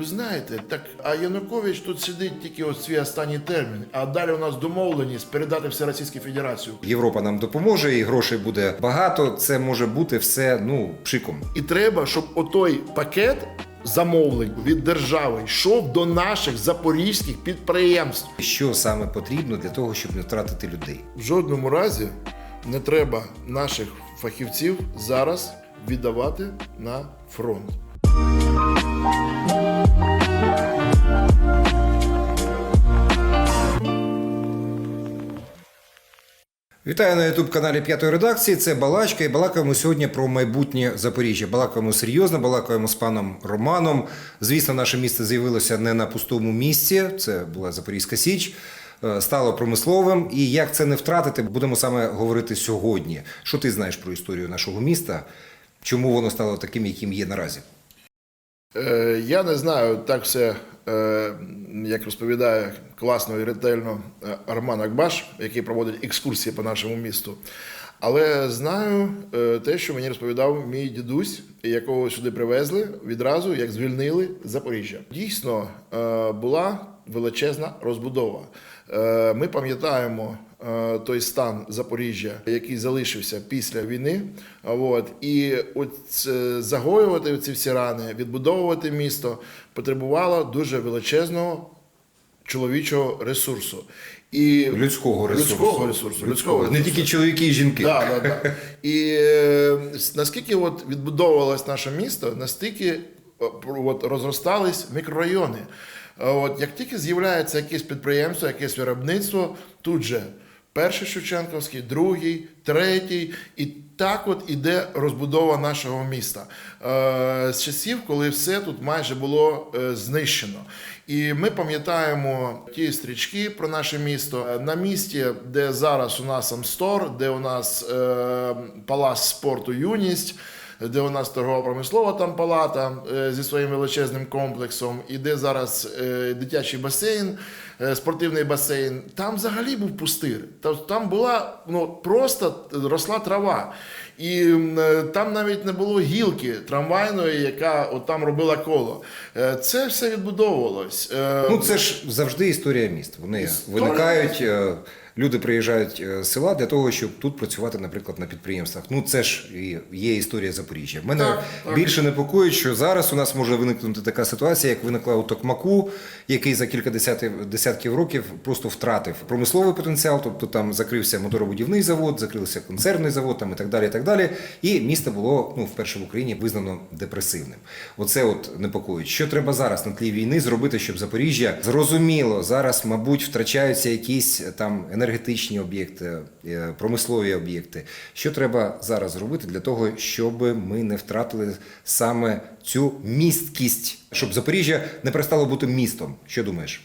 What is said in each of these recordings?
Ви знаєте, так а Янукович тут сидить тільки от свій останній термін, а далі у нас домовленість передати все Російській Федерації. Європа нам допоможе, і грошей буде багато. Це може бути все ну пшиком. І треба, щоб отой пакет замовлень від держави йшов до наших запорізьких підприємств. Що саме потрібно для того, щоб не втратити людей? В жодному разі не треба наших фахівців зараз віддавати на фронт. Вітаю на ютуб каналі п'ятої редакції. Це Балачка, і балакаємо сьогодні про майбутнє Запоріжжя. Балакаємо серйозно, балакаємо з паном Романом. Звісно, наше місто з'явилося не на пустому місці. Це була Запорізька Січ. е, Стало промисловим, і як це не втратити, будемо саме говорити сьогодні. Що ти знаєш про історію нашого міста? Чому воно стало таким, яким є наразі? Е, я не знаю, так все, е, як розповідає класно і ретельно е, Арман Акбаш, який проводить екскурсії по нашому місту. Але знаю те, що мені розповідав мій дідусь, якого сюди привезли відразу, як звільнили Запоріжжя. Дійсно, була величезна розбудова. Ми пам'ятаємо той стан Запоріжжя, який залишився після війни. От і от е, загоювати ці всі рани, відбудовувати місто потребувало дуже величезного чоловічого ресурсу. І Людського ресурсу. Людського ресурсу. Людського Не тільки чоловіки і жінки. Да, да, да. І е, наскільки от відбудовувалось наше місто, настільки от, розростались мікрорайони. От, як тільки з'являється якесь підприємство, якесь виробництво, тут же перший Шевченківський, другий, третій, і так от іде розбудова нашого міста. Е, з часів, коли все тут майже було е, знищено. І ми пам'ятаємо ті стрічки про наше місто Е, на місці, де зараз у нас Амстор, де у нас палац спорту Юність. Де у нас торгово-промислова там палата зі своїм величезним комплексом, і де зараз дитячий басейн, спортивний басейн, там взагалі був пустир. Та- Там була ну, просто росла трава. І е, там навіть не було гілки трамвайної, яка от там робила коло. Е, Це все відбудовувалось. Е, Ну, це ж завжди історія міст. Вони Історія виникають, е, люди приїжджають е, з села для того, щоб тут працювати, наприклад, на підприємствах. Ну, це ж і є історія Запоріжжя. Мене Так, так. більше непокоїть, що зараз у нас може виникнути така ситуація, як виникла у Токмаку, який за кілька десятив, десятків років просто втратив промисловий потенціал, тобто там закрився моторобудівний завод, закрився консервний завод там, і так далі. І так далі. І місто було ну, вперше в Україні визнано депресивним. Оце от непокоїть. Що треба зараз на тлі війни зробити, щоб Запоріжжя зрозуміло, зараз, мабуть, втрачаються якісь там енергетичні об'єкти, е, промислові об'єкти. Що треба зараз зробити для того, щоб ми не втратили саме цю місткість, щоб Запоріжжя не перестало бути містом? Що думаєш?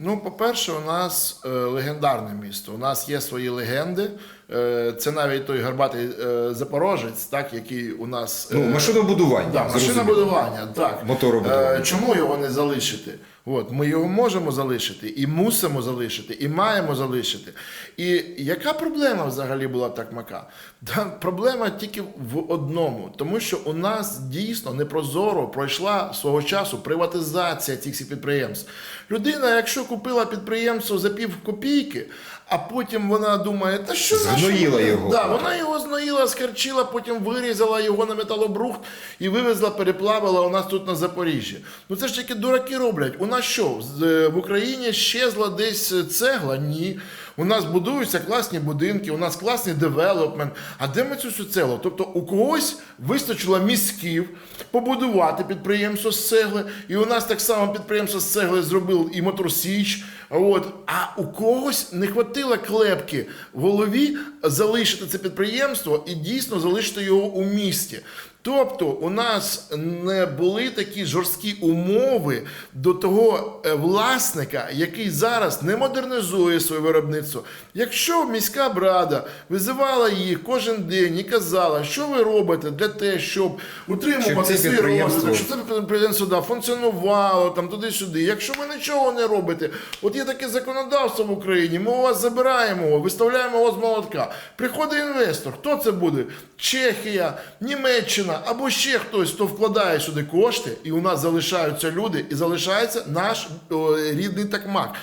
Ну, по-перше, у нас е, легендарне місто. У нас є свої легенди. Е, це навіть той гарбатий запорожець, так, який у нас. Ну, машинобудування. Да, машинобудування, так. Моторобудування. Чому його не залишити? От, ми його можемо залишити, і мусимо залишити, і маємо залишити. І яка проблема взагалі була Такмака? Да, проблема тільки в одному, тому що у нас дійсно непрозоро пройшла свого часу приватизація цих всіх підприємств. Людина, якщо купила підприємство за пів копійки, а потім вона думає, та що Згноїла його. Да, вона його зноїла, скарчила, потім вирізала його на металобрухт і вивезла, переплавила у нас тут на Запоріжжі. Ну це ж тільки дураки роблять. У нас що, е, в Україні щезла десь цегла? Ні. У нас будуються класні будинки, у нас класний девелопмент. А де ми цю цеглу? Тобто у когось вистачило мізків побудувати підприємство з цегли, і у нас так само підприємство з цегли зробив і Моторсіч. От. А у когось не хватило клепки в голові залишити це підприємство і дійсно залишити його у місті. Тобто у нас не були такі жорсткі умови до того е, власника, який зараз не модернізує своє виробництво. Якщо міська брада визивала їх кожен день і казала, що ви робите для те, щоб утримувати свій розвиток, щоб це підприємство да, функціонувало там туди-сюди. Якщо ви нічого не робите, от є таке законодавство в Україні, ми у вас забираємо, виставляємо його з молотка. Приходить інвестор. Хто це буде? Чехія, Німеччина. Або ще хтось, хто вкладає сюди кошти, і у нас залишаються люди, і залишається наш о, рідний такмак.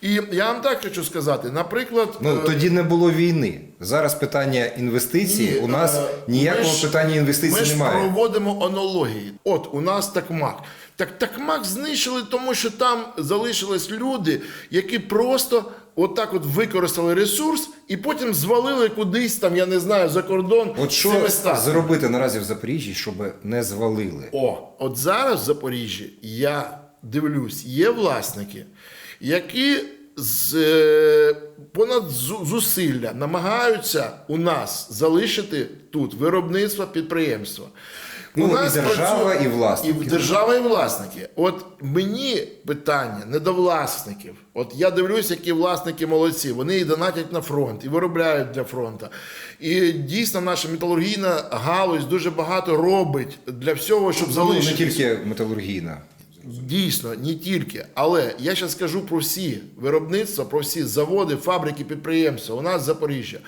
І я вам так хочу сказати, наприклад, Ну е, тоді не було війни. Зараз питання інвестицій. Ні, у нас е, ніякого ми ж- питання інвестицій ми ж немає. проводимо аналогії. От у нас такмак. Так такмак знищили, тому що там залишились люди, які просто отак от використали ресурс і потім звалили кудись там, я не знаю, за кордон. От що зробити наразі в Запоріжжі, щоб не звалили? О, от зараз в Запоріжжі я дивлюсь, є власники, які з е, понад зу- зусилля намагаються у нас залишити тут виробництво підприємства. Ну, і держава, і власники. І держава, і власники. От мені питання не до власників. От я дивлюсь, які власники молодці. Вони і донатять на фронт, і виробляють для фронту. І дійсно наша металургійна галузь дуже багато робить для всього, щоб Ну, залишити. не тільки металургійна. Дійсно, не тільки. Але я зараз скажу про всі виробництва, про всі заводи, фабрики, підприємства. У нас в Запоріжжя.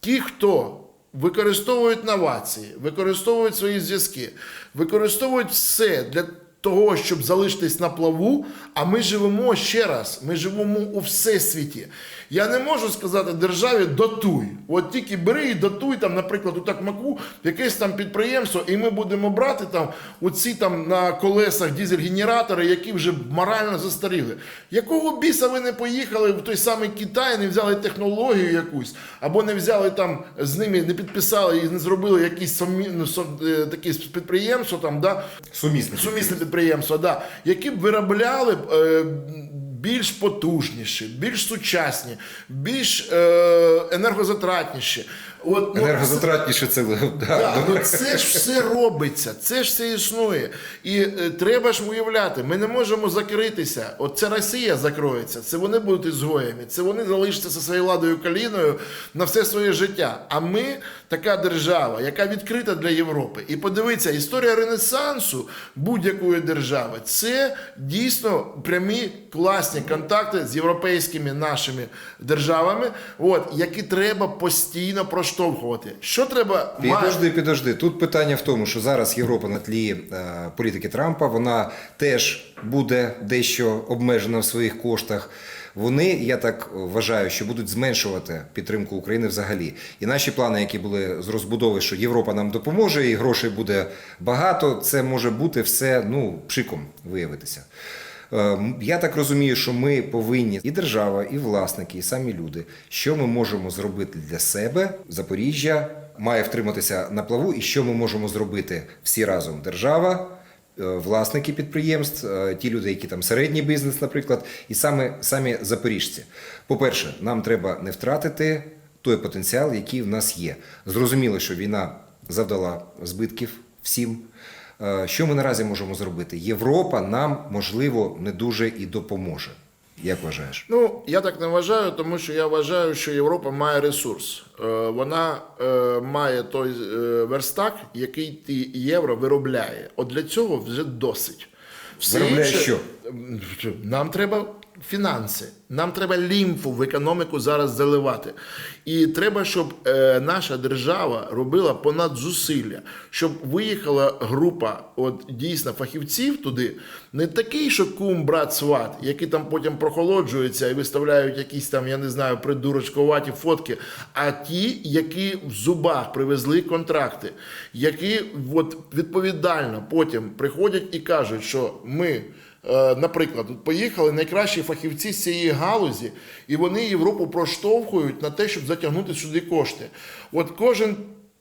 Ті, хто використовують новації, використовують свої зв'язки, використовують все для того, щоб залишитись на плаву. А ми живемо ще раз, ми живемо у всесвіті. Я не можу сказати державі дотуй. От тільки бери і дотуй там, наприклад, у Такмаку якесь там підприємство, і ми будемо брати там оці там на колесах дізель-генератори, які вже морально застаріли. Якого біса ви не поїхали в той самий Китай, не взяли технологію якусь, або не взяли там з ними, не підписали і не зробили якісь сумі, ну, е, такі підприємство там, да, Сумісне. сумісне підприємство, да, які б виробляли е, більш потужніші, більш сучасні, більш е, енергозатратніші. От, ну, Енергозатратніше це да, добре. ну це ж все робиться, це ж все існує. І е, треба ж уявляти, ми не можемо закритися. От це Росія закроється, це вони будуть ізгоями, це вони залишаться зі своєю ладою каліною на все своє життя. А ми така держава, яка відкрита для Європи. І подивіться, історія Ренесансу будь-якої держави це дійсно прямі класні контакти з європейськими нашими державами, от, які треба постійно проштовхувати. Що треба мати? Підожди, підожди. Тут питання в тому, що зараз Європа на тлі е, політики Трампа вона теж буде дещо обмежена в своїх коштах. Вони, я так вважаю, що будуть зменшувати підтримку України взагалі. І наші плани, які були з розбудови, що Європа нам допоможе, і грошей буде багато, це може бути все ну пшиком виявитися. Е, Я так розумію, що ми повинні і держава, і власники, і самі люди, що ми можемо зробити для себе. Запоріжжя має втриматися на плаву, і що ми можемо зробити всі разом: держава, власники підприємств, е, ті люди, які там середній бізнес, наприклад, і саме самі запоріжці. По-перше, нам треба не втратити той потенціал, який в нас є. Зрозуміло, що війна завдала збитків всім. Е, Що ми наразі можемо зробити? Європа нам, можливо, не дуже і допоможе. Як вважаєш? Ну, я так не вважаю, тому що я вважаю, що Європа має ресурс. Е, Вона е, має той е, верстак, який ті євро виробляє. От для цього вже досить. Все Виробляє інше- що? Нам треба фінанси, нам треба лімфу в економіку зараз заливати. І треба, щоб е, наша держава робила понад зусилля, щоб виїхала група от дійсно фахівців туди, не такий, що кум, брат, сват, які там потім прохолоджуються і виставляють якісь там, я не знаю, придурочкуваті фотки, а ті, які в зубах привезли контракти, які от відповідально потім приходять і кажуть, що ми. Е, Наприклад, поїхали найкращі фахівці з цієї галузі, і вони Європу проштовхують на те, щоб затягнути сюди кошти. От кожен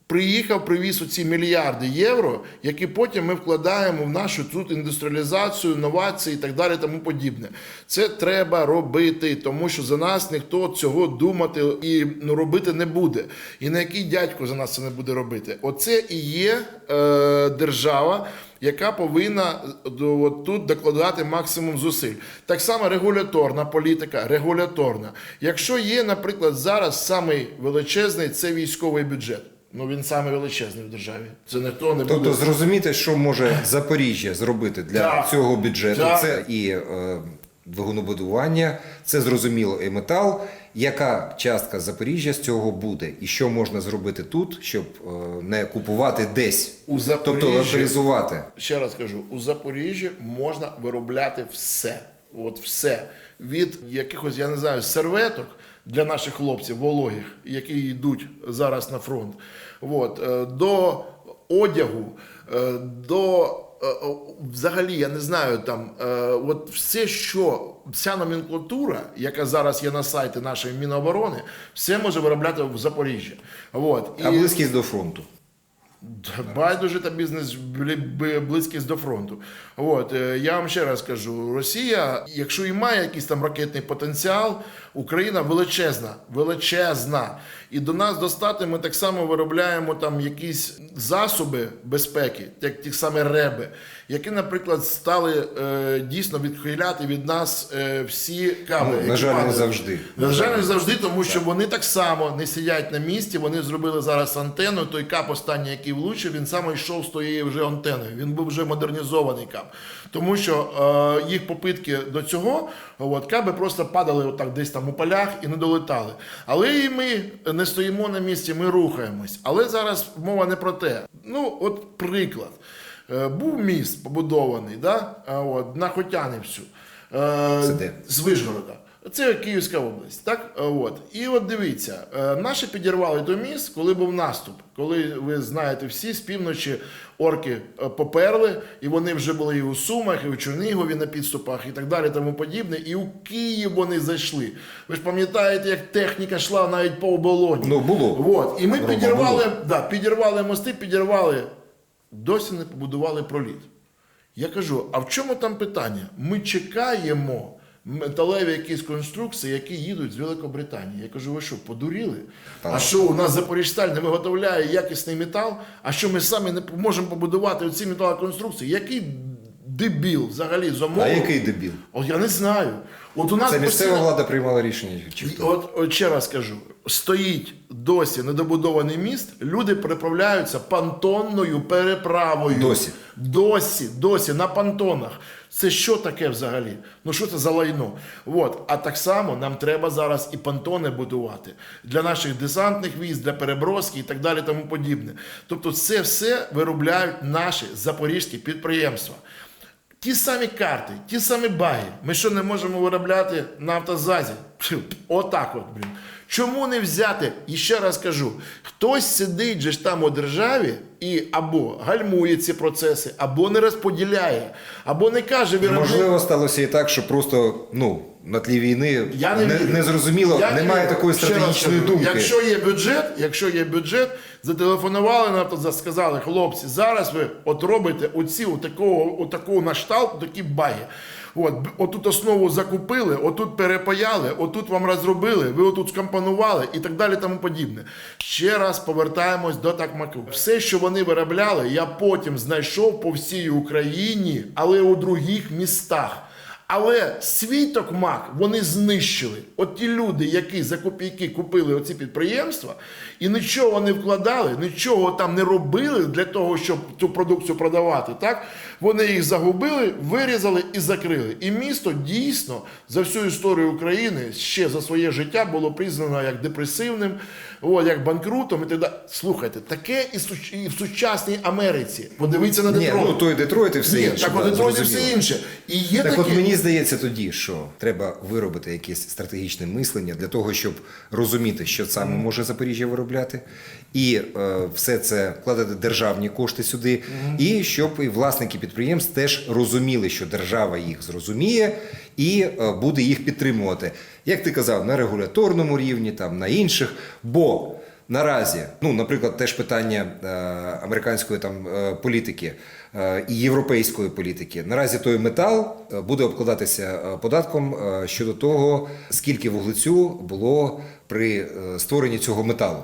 приїхав, привіз оці мільярди євро, які потім ми вкладаємо в нашу тут індустріалізацію, новації і так далі, тому подібне. Це треба робити, тому що за нас ніхто цього думати і ну, робити не буде. І на який дядько за нас це не буде робити. Оце і є е, держава яка повинна до- от тут докладати максимум зусиль. Так само регуляторна політика, регуляторна. Якщо є, наприклад, зараз самий величезний це військовий бюджет. Ну він саме величезний в державі. Це не то не Тобто буде. зрозуміти, що може Запоріжжя зробити для цього бюджету, це і е, двигунобудування, це зрозуміло і метал. Яка частка Запоріжжя з цього буде, і що можна зробити тут, щоб е, не купувати десь, У тобто Запоріжжі- локалізувати? Ще раз кажу, у Запоріжжі можна виробляти все. От все. Від якихось, я не знаю, серветок для наших хлопців вологих, які йдуть зараз на фронт, от, е, до одягу, е, до взагалі, я не знаю, там, е, от все, що вся номенклатура, яка зараз є на сайті нашої Міноборони, все може виробляти в Запоріжжі. От. А близькість до фронту. Байдуже та бізнес близькість до фронту. От е, я вам ще раз кажу: Росія, якщо і має якийсь там ракетний потенціал, Україна величезна, величезна. І до нас достати ми так само виробляємо там якісь засоби безпеки, як ті самі реби, які, наприклад, стали е, дійсно відхиляти від нас е, всі кабелі. Ну, на жаль, не завжди. На жаль, не завжди, тому що вони так само не сидять на місці. Вони зробили зараз антенну. Той кап останній, який влучив, він саме йшов з тією вже антеною. Він був вже модернізований кап. Тому що е, їх попитки до цього, от, каби просто падали отак десь там у полях і не долетали. Але і ми не стоїмо на місці, ми рухаємось. Але зараз мова не про те. Ну, от приклад. Е, був міст побудований да? от, на Хотянівцю. Е, з Вишгорода. Це Київська область, так? От. І от дивіться, е, наші підірвали той міст, коли був наступ. Коли ви знаєте, всі з півночі орки е, поперли, і вони вже були і у Сумах, і у Чернігові на підступах, і так далі, тому подібне. І у Київ вони зайшли. Ви ж пам'ятаєте, як техніка йшла навіть по оболоні. Ну, було. От. І ми Рома, підірвали, було. да, підірвали мости, підірвали. Досі не побудували проліт. Я кажу: а в чому там питання? Ми чекаємо металеві якісь конструкції, які їдуть з Великобританії. Я кажу, ви що, подуріли? А що у нас Запоріжсталь не виготовляє якісний метал? А що ми самі не можемо побудувати оці металоконструкції? Який дебіл взагалі замовив? А який дебіл? От я не знаю. От у нас Це місцева постійно- влада приймала рішення. Чи хто? От, от ще раз кажу: стоїть досі недобудований міст, люди переправляються понтонною переправою. Досі. Досі, досі на понтонах. Це що таке взагалі? Ну що це за лайно? От. А так само нам треба зараз і понтони будувати для наших десантних військ, для переброски і так далі, тому подібне. Тобто, це все виробляють наші запорізькі підприємства. Ті самі карти, ті самі баги. Ми що не можемо виробляти на автозазі? Отак от, блін. Чому не взяти? І ще раз кажу: хтось сидить же ж там у державі і або гальмує ці процеси, або не розподіляє, або не каже виробник. Можливо, сталося і так, що просто ну, на тлі війни Я не, не, не зрозуміло, Я немає вірю. такої стратегічної думки. Якщо є бюджет, якщо є бюджет, зателефонували на автозас, сказали, хлопці, зараз ви от робите оці отакого, отакого нашталт, такі баги. От, отут основу закупили, отут перепаяли, отут вам розробили, ви отут скомпонували і так далі, тому подібне. Ще раз повертаємось до такмаку. Все, що вони виробляли, я потім знайшов по всій Україні, але у других містах. Але свій токмак вони знищили. От ті люди, які за копійки купили оці підприємства, і нічого не вкладали, нічого там не робили для того, щоб цю продукцію продавати. Так вони їх загубили, вирізали і закрили. І місто дійсно за всю історію України ще за своє життя було признано як депресивним, от, як банкрутом і так далі. Слухайте, таке і в сучасній Америці. Подивіться на Ні, Детройт. ну той Детройт і все Ні, інше. так от Детройт і все інше. І є Так такі... от мені здається тоді, що треба виробити якесь стратегічне мислення для того, щоб розуміти, що саме може Запоріжжя виробляти, і е, все це вкладати державні кошти сюди, і щоб і власники підприємств теж розуміли, що держава їх зрозуміє і е, буде їх підтримувати. Як ти казав, на регуляторному рівні, там на інших, бо Наразі, ну, наприклад, теж питання е, американської там е, політики і європейської політики. Наразі той метал буде обкладатися податком щодо того, скільки вуглецю було при створенні цього металу.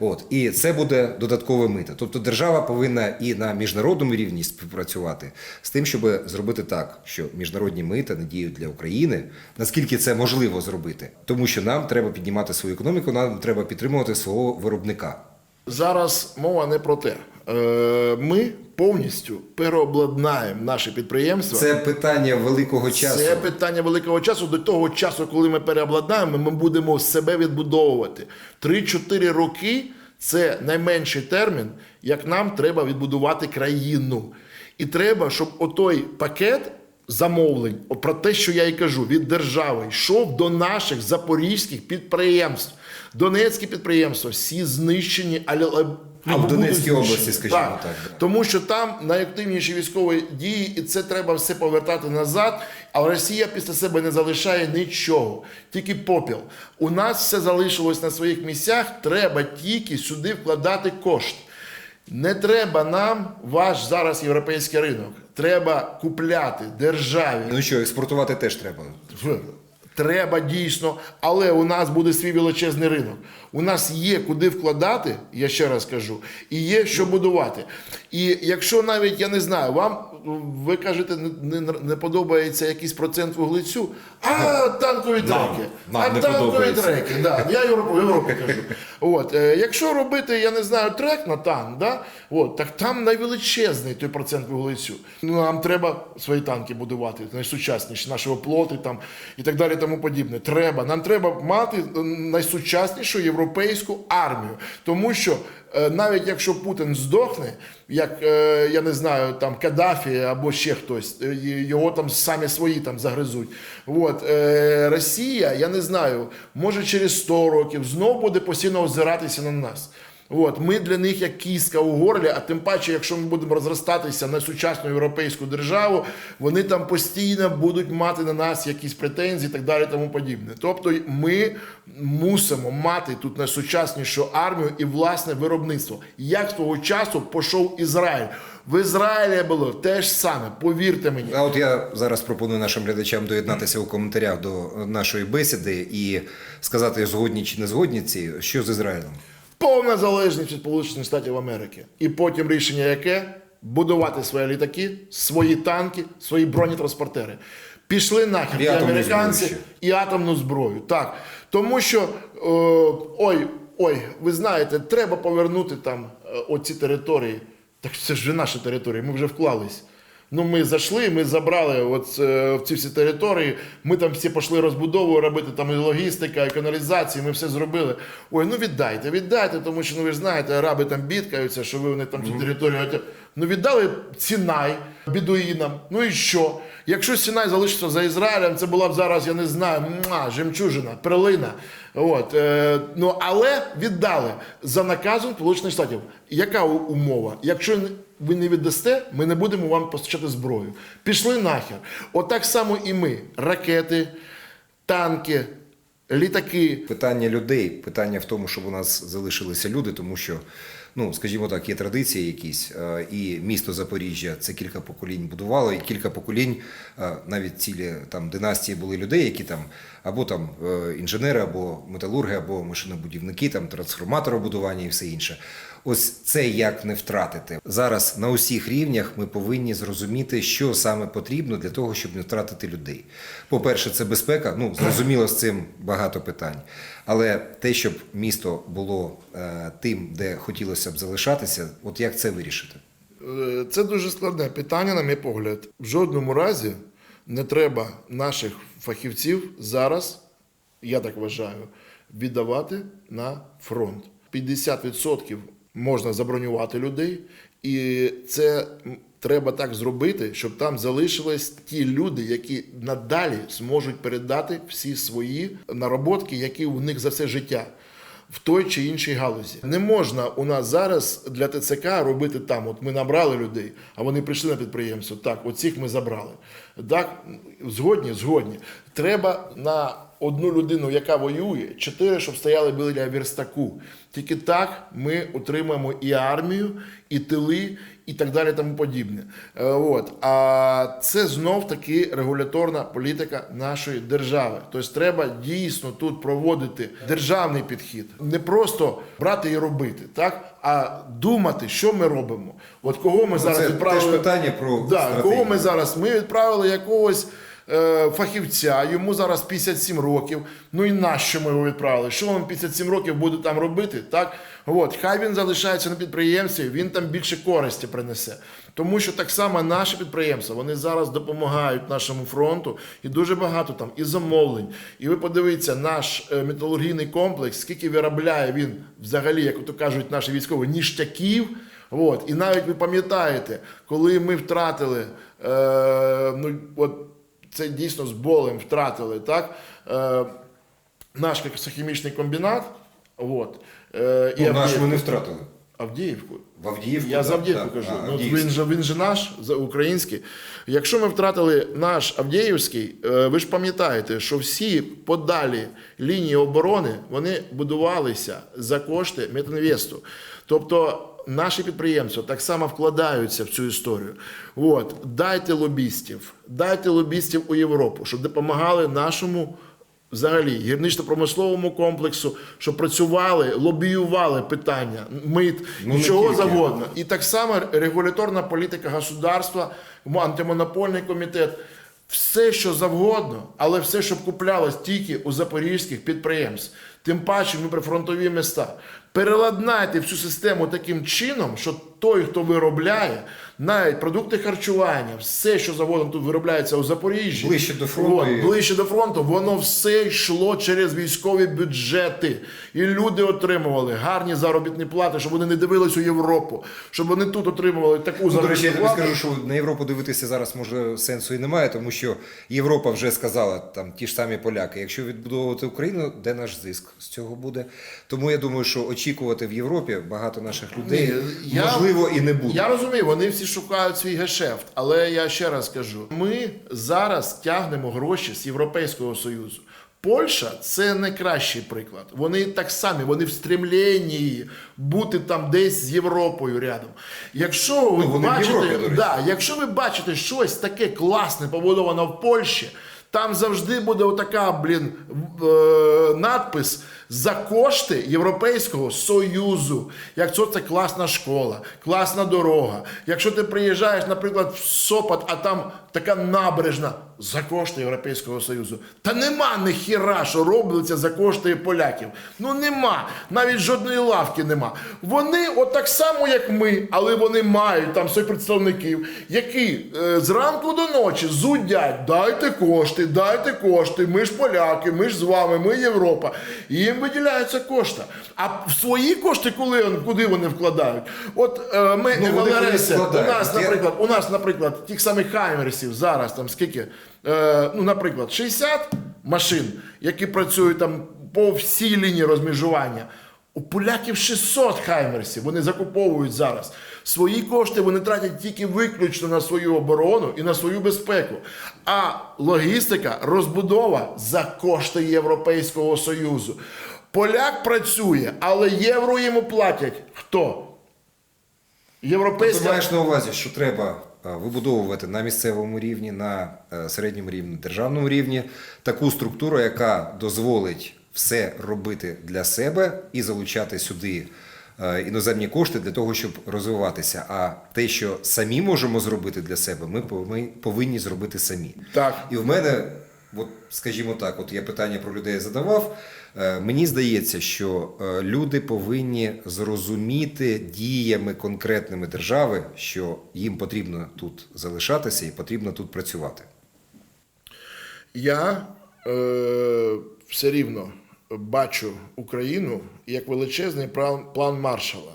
От і це буде додаткове мита. Тобто держава повинна і на міжнародному рівні співпрацювати з тим, щоб зробити так, що міжнародні мита не діють для України, наскільки це можливо зробити, тому що нам треба піднімати свою економіку, нам треба підтримувати свого виробника. Зараз мова не про те. Е, Ми повністю переобладнаємо наші підприємства. Це питання великого часу. Це питання великого часу. До того часу, коли ми переобладнаємо, ми будемо себе відбудовувати. 3-4 роки це найменший термін, як нам треба відбудувати країну. І треба, щоб отой пакет замовлень, про те, що я і кажу, від держави йшов до наших запорізьких підприємств. Донецькі підприємства всі знищені, але Ну, в Донецькій області, скажімо так, да. Тому що там найактивніші військові дії, і це треба все повертати назад. А Росія після себе не залишає нічого, тільки попіл. У нас все залишилось на своїх місцях. Треба тільки сюди вкладати кошти. Не треба нам ваш зараз європейський ринок. Треба купляти державі. Ну що, експортувати теж треба. Треба дійсно, але у нас буде свій величезний ринок. У нас є куди вкладати, я ще раз кажу, і є що будувати. І якщо навіть я не знаю, вам ви кажете, не, не, подобається якийсь процент вуглецю, а танкові треки. нам а танкові треки, да, я Європу, Європу кажу. От, е, якщо робити, я не знаю, трек на танк, да, от, так там найвеличезний той процент вуглецю. Ну, нам треба свої танки будувати, найсучасніші, наші оплоти там і так далі, тому подібне. Треба. Нам треба мати найсучаснішу європейську армію. Тому що навіть якщо Путін здохне, як е, я не знаю, там Каддафі або ще хтось, е, його там самі свої там загризуть. От, е, Росія, я не знаю, може через 100 років знов буде постійно озиратися на нас. От, ми для них як кістка у горлі, а тим паче, якщо ми будемо розростатися на сучасну європейську державу, вони там постійно будуть мати на нас якісь претензії так далі, тому подібне. Тобто ми мусимо мати тут найсучаснішу армію і власне виробництво. Як того часу пішов Ізраїль. В Ізраїлі було те ж саме, повірте мені. А от я зараз пропоную нашим глядачам доєднатися у коментарях до нашої бесіди і сказати, згодні чи не згодні ці, що з Ізраїлем. Повна залежність від Сполучених Штатів Америки. І потім рішення яке? Будувати свої літаки, свої танки, свої бронетранспортери. Пішли нахер І американці зброю і атомну зброю. Так. Тому що, е, ой, ой, ви знаєте, треба повернути там е, оці території. Так це ж вже наші території, ми вже вклались. Ну, ми зайшли, ми забрали от, е, в ці всі території, ми там всі пішли розбудову робити, там і логістика, і каналізації, ми все зробили. Ой, ну віддайте, віддайте, тому що ну ви ж знаєте, араби там бідкаються, що ви вони там цю територію. Ну віддали Сінай бідуїнам. Ну і що? Якщо Сінай залишився за Ізраїлем, це була б зараз, я не знаю, муа, жемчужина, перлина. От, е, ну, але віддали за наказом Сполучених Штатів. Яка умова? Якщо ви не віддасте, ми не будемо вам постачати зброю. Пішли нахер. Отак само і ми. Ракети, танки, літаки. Питання людей, питання в тому, щоб у нас залишилися люди, тому що, ну скажімо так, є традиції якісь, е, і місто Запоріжжя це кілька поколінь будувало, і кілька поколінь, е, навіть цілі там династії були людей, які там або там е, інженери, або металурги, або машинобудівники, там трансформаторобудування і все інше. Ось це як не втратити зараз на усіх рівнях. Ми повинні зрозуміти, що саме потрібно для того, щоб не втратити людей. По-перше, це безпека. Ну зрозуміло, з цим багато питань. Але те, щоб місто було е, тим, де хотілося б залишатися, от як це вирішити? Е, Це дуже складне питання, на мій погляд. В жодному разі не треба наших фахівців зараз, я так вважаю, віддавати на фронт. 50% можна забронювати людей, і це треба так зробити, щоб там залишились ті люди, які надалі зможуть передати всі свої нароботки, які у них за все життя в той чи іншій галузі. Не можна у нас зараз для ТЦК робити там. От ми набрали людей, а вони прийшли на підприємство. Так, оцих ми забрали. Так, згодні, згодні. Треба на одну людину, яка воює, чотири, щоб стояли біля верстаку. Тільки так ми отримаємо і армію, і тили, і так далі, тому подібне. Е, От. А це знов таки регуляторна політика нашої держави. Тобто треба дійсно тут проводити державний підхід, не просто брати і робити, так? а думати, що ми робимо. От кого ми зараз це відправили. теж питання про да, кого ми зараз. Ми відправили якогось. Е, фахівця, йому зараз 57 років. Ну і нащо ми його відправили? Що він 57 років буде там робити? Так? От, хай він залишається на підприємстві, він там більше користі принесе. Тому що так само наші підприємства вони зараз допомагають нашому фронту і дуже багато там і замовлень. І ви подивіться, наш е, металургійний комплекс, скільки виробляє він взагалі, як то кажуть наші військові, ніштяків. От. І навіть ви пам'ятаєте, коли ми втратили, е, ну от це дійсно з болем втратили, так? Е, наш хімічний комбінат. От, е, Ну, наш ми не втратили. Авдіївку. В Авдіївку. Я так, за Авдіївку так. кажу. А, ну, він, же, він же наш, український. Якщо ми втратили наш Авдіївський, е, ви ж пам'ятаєте, що всі подалі лінії оборони вони будувалися за кошти Метинвесту. Тобто наші підприємства так само вкладаються в цю історію. От, дайте лобістів, дайте лобістів у Європу, щоб допомагали нашому взагалі гірнично-промисловому комплексу, щоб працювали, лобіювали питання мит, Ну, чого завгодно. І так само регуляторна політика государства, антимонопольний комітет. Все, що завгодно, але все, щоб куплялось тільки у запорізьких підприємств. Тим паче ми прифронтові міста. Переладнайте всю систему таким чином, що той, хто виробляє, навіть продукти харчування, все, що завгодно тут виробляється у Запоріжжі, Ближче до фронту От, ближче до фронту, воно все йшло через військові бюджети. І люди отримували гарні заробітні плати, щоб вони не дивились у Європу, щоб вони тут отримували таку Ну, до речі, я тобі скажу, що на Європу дивитися зараз може сенсу і немає, тому що Європа вже сказала там ті ж самі поляки. Якщо відбудовувати Україну, де наш зиск з цього буде? Тому я думаю, що очікувати в Європі багато наших людей Ні, я- можливо і не буде. Я розумію, вони всі шукають свій гешефт, але я ще раз кажу: ми зараз тягнемо гроші з Європейського Союзу. Польща це найкращий приклад. Вони так самі, вони в стремленні бути там десь зЄвропою рядом. Якщо ви Ну, бачите, Європі, да, якщо ви бачите щось таке класне побудовано в Польщі, там завжди буде отака, блін, е, надпис за кошти Європейського Союзу. Якщо це класна школа, класна дорога. Якщо ти приїжджаєш, наприклад, в Сопот, а там така набережна за кошти Європейського Союзу. Та нема ніхіра, що робиться за кошти поляків. Ну нема. Навіть жодної лавки нема. Вони отак само, як ми, але вони мають там своїх представників, які е, зранку до ночі зудять, дайте кошти, дайте кошти, ми ж поляки, ми ж з вами, ми Європа. І їм виділяються кошти. А в свої кошти, коли, куди вони вкладають? От е, ми Ну, вони у нас, наприклад, у нас, наприклад, тих самих хаймерсів зараз там скільки, е, ну, наприклад, 60 машин, які працюють там по всій лінії розмежування. У поляків 600 хаймерсів вони закуповують зараз. Свої кошти вони тратять тільки виключно на свою оборону і на свою безпеку. А логістика, розбудова за кошти Європейського Союзу. Поляк працює, але євро йому платять хто? Ти маєш на увазі, що треба е, вибудовувати на місцевому рівні, на е, середньому рівні, державному рівні таку структуру, яка дозволить все робити для себе і залучати сюди е, іноземні кошти для того, щоб розвиватися. А те, що самі можемо зробити для себе, ми повинні- зробити самі. Так. І в мене, от, скажімо так, от я питання про людей задавав. Е, Мені здається, що е, люди повинні зрозуміти діями конкретними держави, що їм потрібно тут залишатися і потрібно тут працювати. Я е, все рівно бачу Україну як величезний план, план Маршала.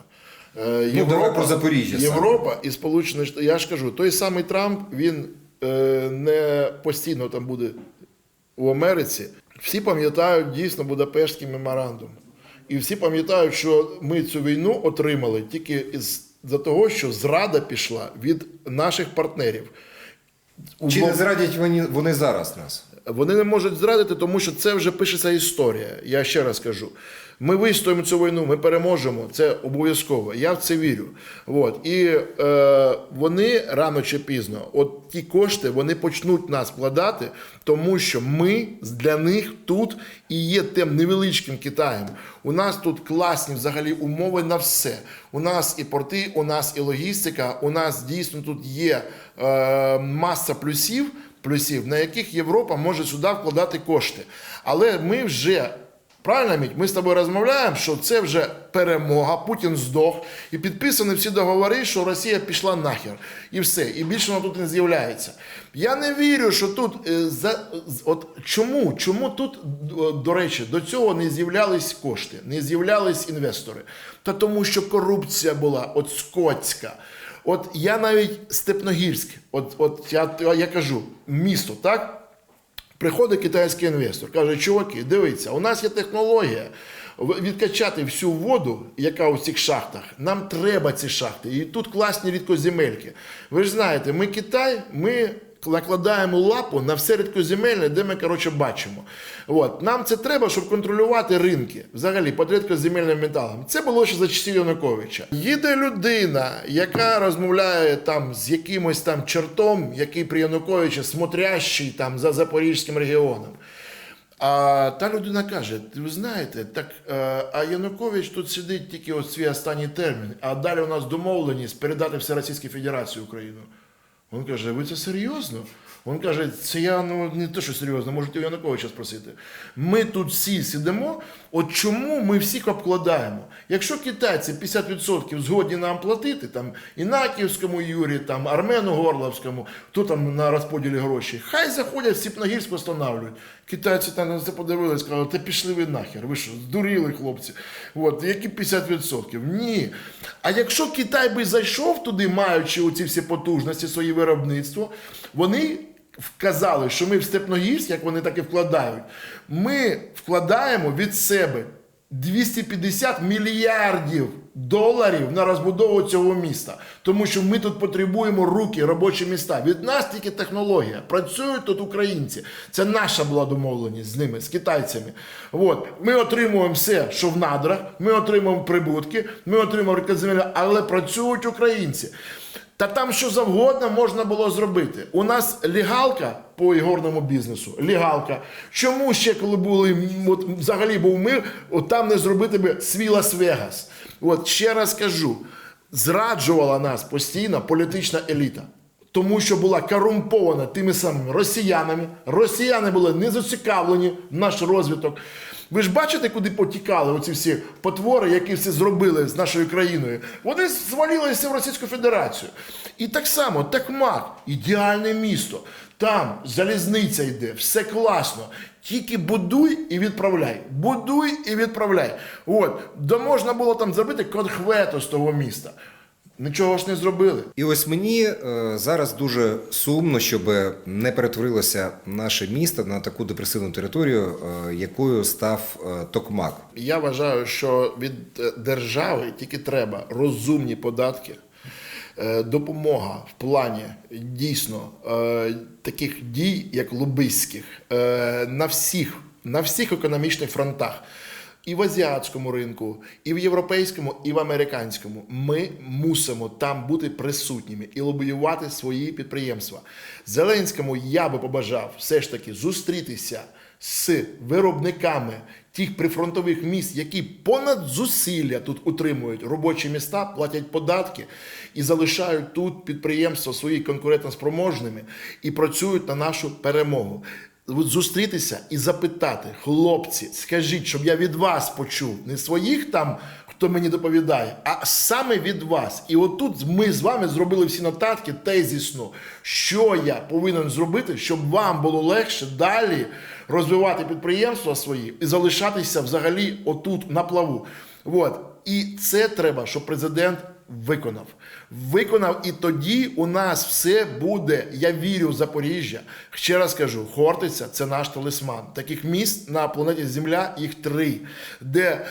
Е, Ну, про Запоріжжя саме. Європа і Сполучені Штати. Я ж кажу, той самий Трамп він е, не постійно там буде у Америці. Всі пам'ятають дійсно Будапештський меморандум. І всі пам'ятають, що ми цю війну отримали тільки за того, що зрада пішла від наших партнерів. Чи не зрадять вони, вони зараз нас? Вони не можуть зрадити, тому що це вже пишеться історія. Я ще раз кажу. Ми вистоїмо цю війну, ми переможемо. Це обов'язково. Я в це вірю. От. І е, вони рано чи пізно, от ті кошти вони почнуть нас вкладати, тому що ми для них тут і є тим невеличким Китаєм. У нас тут класні взагалі умови на все. У нас і порти, у нас і логістика, у нас дійсно тут є е, маса плюсів. Плюсів, на яких Європа може сюди вкладати кошти. Але ми вже. Правильно, Міть? Ми з тобою розмовляємо, що це вже перемога, Путін здох, і підписані всі договори, що Росія пішла нахер. І все. І більше вона тут не з'являється. Я не вірю, що тут е, за от чому? Чому тут, е, до речі, до цього не з'являлись кошти, не з'являлись інвестори? Та тому, що корупція була от скотська. От я навіть Степногірськ, от, от я, я кажу, місто, так? Приходить китайський інвестор, каже, чуваки, дивіться, у нас є технологія відкачати всю воду, яка у цих шахтах. Нам треба ці шахти. І тут класні рідкоземельки. Ви ж знаєте, ми Китай, ми накладаємо лапу на все рідкоземельне, де ми коротше бачимо. От. Нам це треба, щоб контролювати ринки взагалі під рідкоземельним металом. Це було ще за часів Януковича. Їде людина, яка розмовляє там з якимось там чертом, який при Януковича смотрящий там за Запорізьким регіоном. А та людина каже: ви знаєте, так е, а Янукович тут сидить тільки от свій останній термін, а далі у нас домовленість передати все Російській Федерації Україну. Він каже: ви це серйозно? Він каже, це я ну не те, що серйозно, можете у Януковича спросити. Ми тут всі сидимо. От чому ми всіх обкладаємо? Якщо китайці 50% згодні нам платити, там Інаківському Юрі, там Армену Горловському, хто там на розподілі гроші, хай заходять в Сіпногірськ встановлюють. Китайці там на це подивилися, сказали, та пішли ви нахер, ви що, здуріли хлопці. От, які 50%? Ні. А якщо Китай би зайшов туди, маючи оці всі потужності, свої виробництво, вони вказали, що ми в Степногірськ, як вони так і вкладають, ми вкладаємо від себе 250 мільярдів доларів на розбудову цього міста. Тому що ми тут потребуємо руки, робочі міста. Від нас тільки технологія. Працюють тут українці. Це наша була домовленість з ними, з китайцями. От. Ми отримуємо все, що в надрах, ми отримуємо прибутки, ми отримуємо рекоземелля, але працюють українці. Та там що завгодно можна було зробити. У нас лігалка по ігорному бізнесу. Лігалка. Чому ще, коли були от, взагалі був мир, от там не зробити би свій Лас-Вегас? От ще раз кажу: зраджувала нас постійно політична еліта. Тому що була корумпована тими самими росіянами. Росіяни були не зацікавлені в наш розвиток. Ви ж бачите, куди потікали оці всі потвори, які все зробили з нашою країною? Вони звалилися в Російську Федерацію. І так само, Такмак, ідеальне місто. Там залізниця йде, все класно. Тільки будуй і відправляй. Будуй і відправляй. От, да можна було там зробити конхвету з того міста. Нічого ж не зробили. І ось мені е, зараз дуже сумно, щоб не перетворилося наше місто на таку депресивну територію, е, якою став е, Токмак. Я вважаю, що від е, держави тільки треба розумні податки, е, допомога в плані дійсно е, таких дій, як лобистських, е, на всіх, на всіх економічних фронтах. І в азіатському ринку, і в європейському, і в американському ми мусимо там бути присутніми і лобіювати свої підприємства. Зеленському я би побажав все ж таки зустрітися з виробниками тих прифронтових міст, які понад зусилля тут утримують робочі міста, платять податки і залишають тут підприємства свої конкурентоспроможними і працюють на нашу перемогу. Зустрітися і запитати, хлопці, скажіть, щоб я від вас почув, не своїх там, хто мені доповідає, а саме від вас. І отут ми з вами зробили всі нотатки тезісно, що я повинен зробити, щоб вам було легше далі розвивати підприємства свої і залишатися взагалі отут на плаву. От. І це треба, щоб президент виконав. Виконав, і тоді у нас все буде. Я вірю в Запоріжжя. Ще раз кажу, Хортиця це наш талісман. Таких міст на планеті Земля їх три, де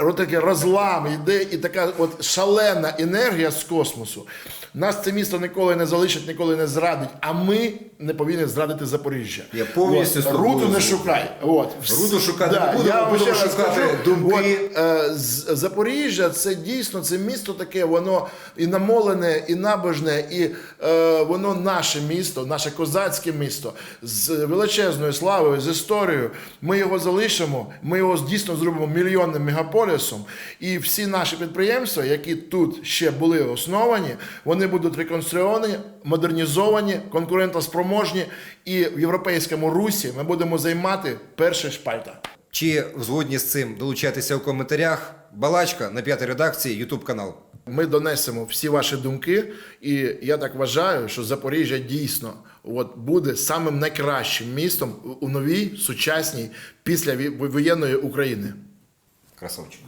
от таке розлам йде і така от шалена енергія з космосу. Нас це місто ніколи не залишить, ніколи не зрадить. А ми не повинні зрадити Запоріжжя. Я повністю От. руту не шукай. От. Руту шукати не будемо, я будемо шукати думки. От, Е, Запоріжжя це дійсно це місто таке, воно і намолене, і набожне, і е, воно наше місто, наше козацьке місто з величезною славою, з історією. Ми його залишимо, ми його дійсно зробимо мільйонним мегаполісом. І всі наші підприємства, які тут ще були основані, вони Вони будуть реконструйовані, модернізовані, конкурентоспроможні, і в європейському русі ми будемо займати перші шпальта. Чи згодні з цим долучайтеся у коментарях? Балачка на п'ятій редакції, YouTube канал. Ми донесемо всі ваші думки, і я так вважаю, що Запоріжжя дійсно от, буде самим найкращим містом у новій сучасній після воєнної України. Красавчик.